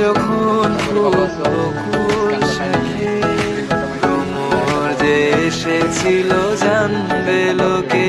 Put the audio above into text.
যখন বকুল শাখে ভ্রমর যে এসেছিল জানবে লোকে